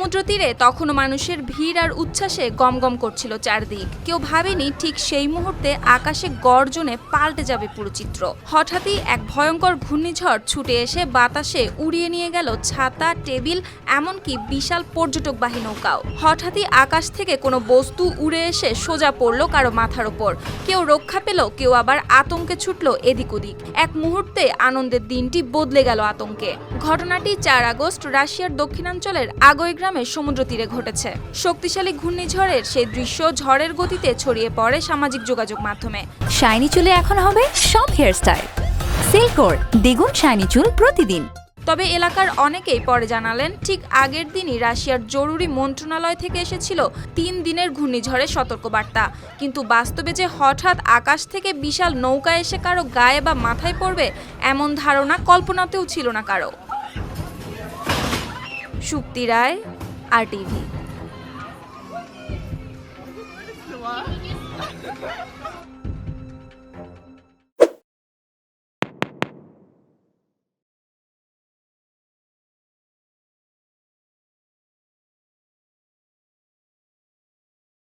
সমুদ্র তীরে তখনও মানুষের ভিড় আর উচ্ছ্বাসে গমগম করছিল চারদিক। কেউ ভাবেনি ঠিক সেই মুহূর্তে আকাশে গর্জনে পাল্টে যাবে পুরো চিত্র। হঠাৎই এক ভয়ঙ্কর ঘূর্ণিঝড় ছুটে এসে বাতাসে উড়িয়ে নিয়ে গেল ছাতা, টেবিল, এমনকি বিশাল পর্যটকবাহী নৌকাও। হঠাৎই আকাশ থেকে কোনো বস্তু উড়ে এসে সোজা পড়ল কারও মাথার ওপর। কেউ রক্ষা পেল, কেউ আবার আতঙ্কে ছুটল এদিক ওদিক। এক মুহূর্তে আনন্দের দিনটি বদলে গেল আতঙ্কে। ঘটনাটি চার আগস্ট রাশিয়ার দক্ষিণাঞ্চলের আগৈ গ্রামের সমুদ্র তীরে ঘটেছে। শক্তিশালী ঘূর্ণিঝড়ের সেই দৃশ্য ঝড়ের গতিতে ছড়িয়ে পড়ে সামাজিক যোগাযোগ মাধ্যমে। শাইনি চুলে এখন হবে সব হেয়ারস্টাইল সিল্কোর দ্বিগুণ শাইনি চুল প্রতিদিন। তবে এলাকার অনেকেই পরে জানালেন ঠিক আগের দিনই রাশিয়ার জরুরি মন্ত্রণালয় থেকে এসেছিল তিন দিনের ঘূর্ণিঝড়ের সতর্কবার্তা। কিন্তু বাস্তবে যে হঠাৎ আকাশ থেকে বিশাল নৌকা এসে কারও গায়ে বা মাথায় পড়বে এমন ধারণা কল্পনাতেও ছিল না কারও। সুপ্তি রায় আর টিভি।